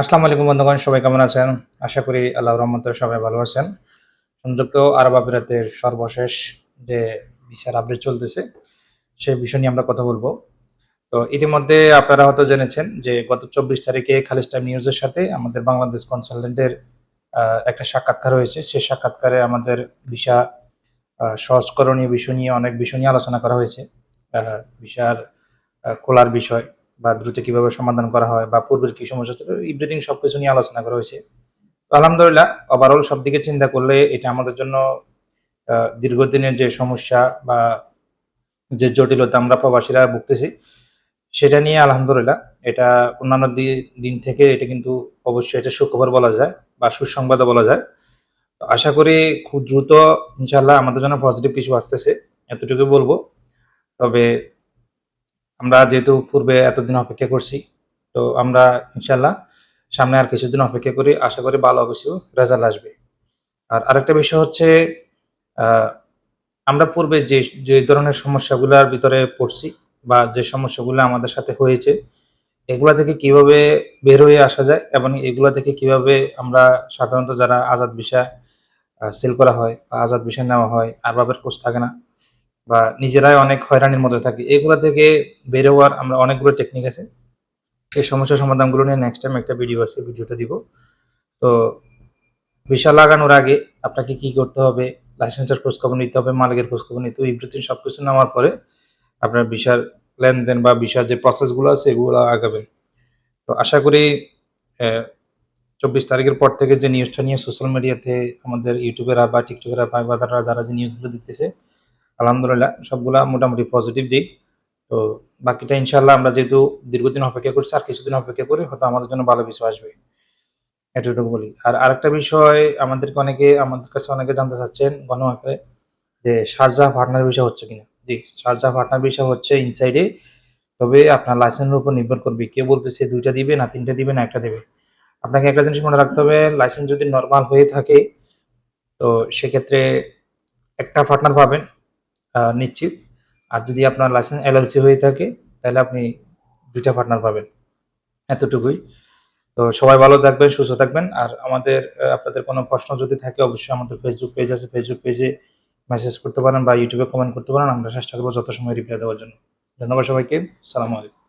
আসসালামু আলাইকুম বন্ধুগণ, সবাই কেমন আছেন? আশা করি আল্লাহ রহমতে সবাই ভালো আছেন। সংযুক্ত আরব আমিরাতের সর্বশেষ যে বিচার আপডেট চলতেছে, সে বিষয় নিয়ে আমরা কথা বলব। তো ইতিমধ্যে আপনারা হয়তো জেনেছেন যে গত চব্বিশ তারিখে টাইম নিউজের সাথে আমাদের বাংলাদেশ কনসালটেন্টের একটা সাক্ষাৎকার হয়েছে। সেই সাক্ষাৎকারে আমাদের ভিসা সহজকরণীয় বিষয় নিয়ে অনেক বিষয় নিয়ে আলোচনা করা হয়েছে। ভিসার খোলার বিষয়। বা দ্রুত কীভাবে সমাধান করা হয় বা পূর্বের কি সমস্যা ছিল এভরিথিং সবকিছু নিয়ে আলোচনা করা হয়েছে। তো আলহামদুলিল্লাহ ওভারঅল সব দিকে চিন্তা করলে এটা আমাদের জন্য দীর্ঘদিনের যে সমস্যা বা যে জটিলতা আমরা প্রবাসীরা ভুগতেছি, সেটা নিয়ে আলহামদুলিল্লাহ এটা অন্যান্য দিন থেকে এটা কিন্তু অবশ্যই এটা সুখবর বলা যায় বা সুসংবাদও বলা যায়। আশা করি খুব দ্রুত ইনশাল্লাহ আমাদের জন্য পজিটিভ কিছু আসতেছে এতটুকু বলব। তবে আমরা যেহেতু পূর্বে এতদিন অপেক্ষা করছি, তো আমরা ইনশাল্লাহ সামনে আর কিছুদিন অপেক্ষা করি। আশা করি ভালো কিছু রেজাল্ট আসবে। আর আরেকটা বিষয় হচ্ছে আমরা পূর্বে যে যে ধরনের সমস্যাগুলোর ভিতরে পড়ছি বা যে সমস্যাগুলো আমাদের সাথে হয়েছে, এগুলা থেকে কীভাবে বের হয়ে আসা যায় এবং এগুলা থেকে কীভাবে আমরা সাধারণত যারা আজাদ বিষয় সেল করা হয় বা আজাদ বিষয় নেওয়া হয়, আর বাবের কোর্স থাকে না বা নিজেরাই অনেক হয়রানির মধ্যে থাকি। এগুলো থেকে বের হওয়ার আমরা অনেকগুলো টেকনিক আছে। এই সমস্যা সমাধানগুলো নিয়ে নেক্সট টাইম একটা ভিডিও আছে ভিডিওটা দিব। তো ভিসা লাগানোর আগে আপনাকে কি করতে হবে? লাইসেন্সের খোঁজ খবর নিতে হবে, মালিকের খোঁজ খবর নিতে হবে এভরিথিং সব কিছু নেওয়ার পরে আপনার ভিসার লেনদেন বা ভিসার যে প্রসেসগুলো আছে, এগুলো আগাবেন। তো আশা করি চব্বিশ তারিখের পর থেকে যে নিউজটা নিয়ে সোশ্যাল মিডিয়াতে আমাদের ইউটিউবেরা বা টিকটকেরা বা যারা যে নিউজগুলো দিতেছে আলহামদুলিল্লাহ, সবগুলা মোটামুটি পজিটিভ দিক। তো বাকিটা ইনশাল্লাহ আমরা যেহেতু দীর্ঘদিন অপেক্ষা করছি, আর কিছুদিন অপেক্ষা করে হয়তো আমাদের জন্য ভালো কিছু আসবে। এতটুকু বলি। আর আরেকটা বিষয় আমাদেরকে অনেকে, আমাদের কাছে অনেকে জানতে চাচ্ছেন গণ আকারে, যে শারজাহ পার্টনার বিষয় হচ্ছে কিনা? জি শারজাহ পার্টনার বিষয় হচ্ছে ইনসাইডে তবে আপনার লাইসেন্সের উপর নির্ভর করবে। কে বলতেছে দুইটা দিবে না তিনটা দিবে না একটা দেবে? আপনাকে একটা জিনিস মনে রাখতে হবে লাইসেন্স যদি নর্মাল হয়ে থাকে, তো সেক্ষেত্রে একটা পার্টনার পাবেন। নিশ্চিত। আর যদি আপনার লাইসেন্স এলএলসি হয়ে থাকে, তাহলে আপনি দুইটা পার্টনার পাবেন। এতটুকুই। তো সবাই ভালো থাকবেন, সুস্থ থাকবেন। আর আমাদের আপনাদের কোনো প্রশ্ন যদি থাকে, অবশ্যই আমাদের ফেসবুক পেজ আছে। ফেসবুক পেজে মেসেজ করতে পারেন বা ইউটিউবে কমেন্ট করতে পারেন। আমরা চেষ্টা করব যত সময় রিপ্লাই দেওয়ার জন্য। ধন্যবাদ সবাইকে। সালাম আলাইকুম।